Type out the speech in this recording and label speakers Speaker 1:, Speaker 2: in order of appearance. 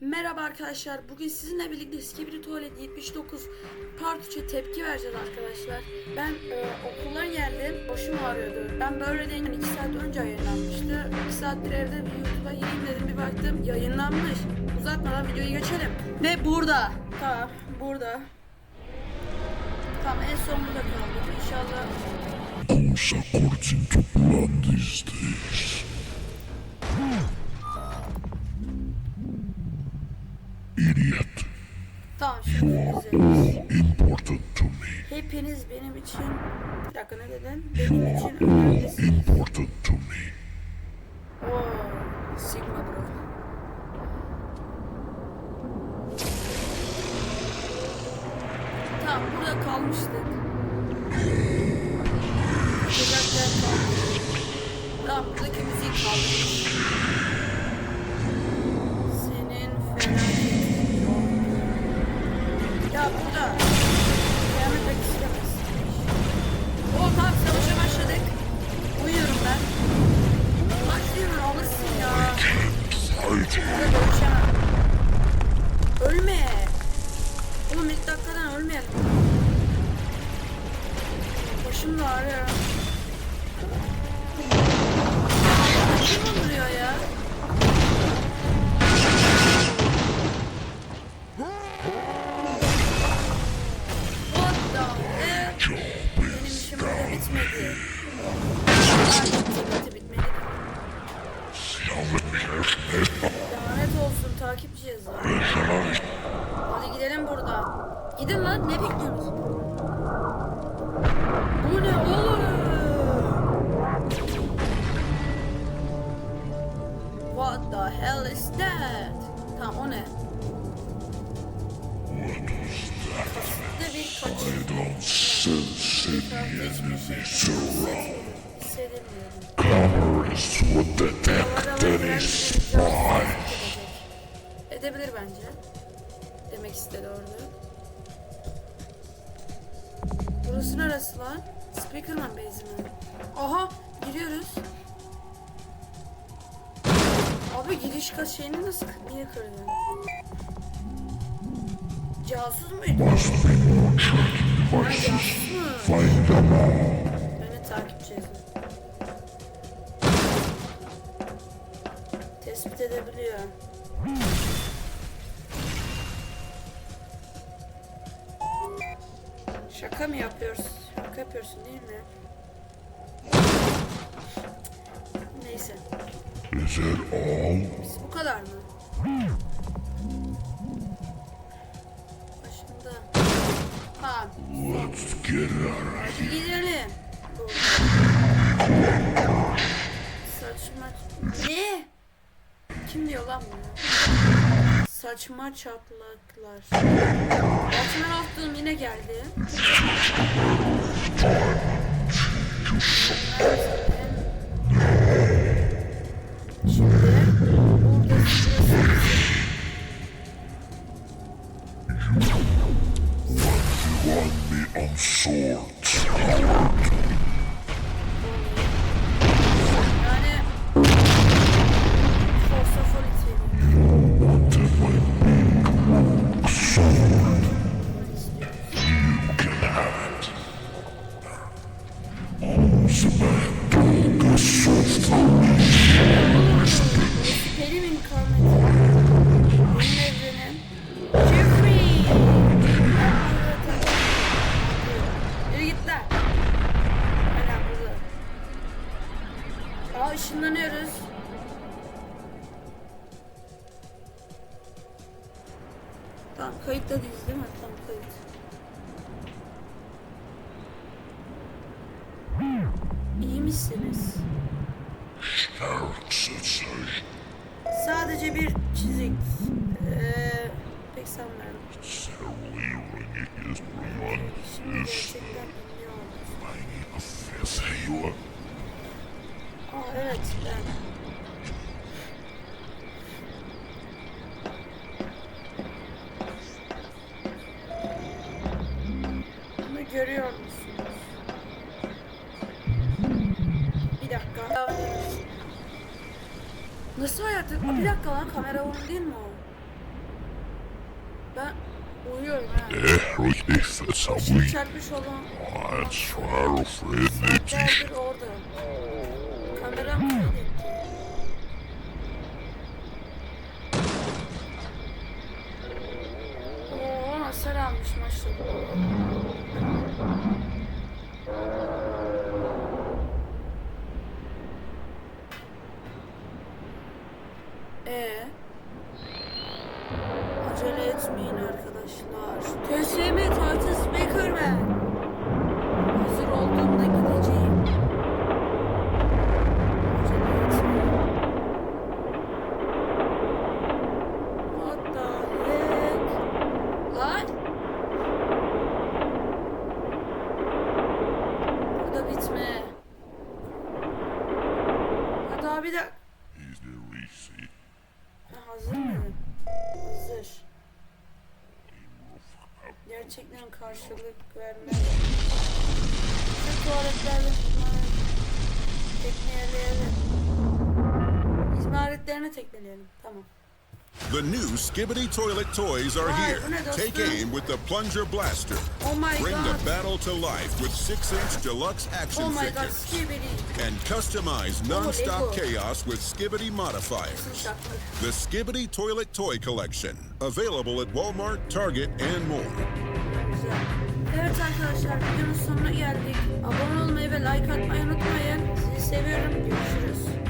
Speaker 1: Merhaba arkadaşlar. Bugün sizinle birlikte Skibidi Tuvalet 79 Part 3'e tepki vereceğiz arkadaşlar. Ben e, okuldan geldim. Başım ağrıyordu. Ben böyle değil 2 saat önce yayınlanmıştı. 2 saattir evde bir YouTube'a gireyim dedim bir baktım yayınlanmış. Uzatmadan videoyu geçelim. Ve burada. Tamam burada. Tamam en son burada kaldık. İnşallah
Speaker 2: Cosa corts into blood are all important to me.
Speaker 1: Hepiniz benim için bir dakika ne dedin? Benim için
Speaker 2: All
Speaker 1: önemlisiniz.
Speaker 2: important to me.
Speaker 1: Oo, Sigma bro. Tamam burada kalmıştık. Dakikadan ölmeyelim. Başım da ağrıyor. Kim vuruyor ya? What the Benim işim burada bitmedi. Bitmedi.
Speaker 2: Selfishness
Speaker 1: Lanet olsun takipçiyiz Hadi gidelim buradan. Gidin lan ne bekliyorsunuz? Bu ne oğlum? What the hell is that? Tamam o ne? Ne bir kaç.
Speaker 2: I don't sense any enemies around.
Speaker 1: Hissedemiyorum.
Speaker 2: Cameras would detect any spies.
Speaker 1: Edebilir bence. Demek istedi orada. Burası neresi lan? Speakerman base'i mi? Aha giriyoruz. Abi giriş kat şeyini nasıl niye kırdın? Casus muydu?
Speaker 2: Must be more
Speaker 1: Ha,
Speaker 2: devices. Find them all.
Speaker 1: Beni takipçi edin. Tespit edebiliyor. Şaka mı yapıyorsun? Şaka yapıyorsun değil mi? Neyse.
Speaker 2: İt all?
Speaker 1: Biz bu kadar mı? Başında. Ha,
Speaker 2: Let's get out of
Speaker 1: hadi gidelim. Saçma... Ne? Kim diyor lan bunu? Saçma çatlaklar. Batman attığım yine geldi. Şimdi Tamam kayıtta değiliz değil mi? Tamam kayıt. İyi misiniz? Sadece bir çizik. Ee, pek sanmıyorum. Şimdi. Aa evet ben. Görüyor musunuz? Bir dakika. Nasıl hayatım? Aa, bir dakika lan kamera onun değil mi o? Ben uyuyorum ha.
Speaker 2: Eh, richtig
Speaker 1: Işık
Speaker 2: versammelt.
Speaker 1: çarpmış olan
Speaker 2: Ein Schwerer
Speaker 1: saatlerdir orada. Kameram kaydetti. Oo, hasar almış maşallah. Gerçekten karşılık vermez. Şu tuvaletlerle tekneleyelim. Tekneleyelim. Tamam.
Speaker 3: The new Skibbity Toilet Toys are
Speaker 1: Vay,
Speaker 3: here.
Speaker 1: bu ne dostum?
Speaker 3: Take aim with the Plunger Blaster.
Speaker 1: Oh my
Speaker 3: Bring
Speaker 1: god.
Speaker 3: the battle to life with 6-inch deluxe action
Speaker 1: Oh my god.
Speaker 3: figures.
Speaker 1: Skibidi.
Speaker 3: And customize oh, non-stop
Speaker 1: Lego.
Speaker 3: chaos with Skibbity modifiers. The Skibbity Toilet Toy Collection. Available at Walmart, Target, and more.
Speaker 1: Evet arkadaşlar videonun sonuna geldik. Abone olmayı ve like atmayı unutmayın. Sizi seviyorum. Görüşürüz.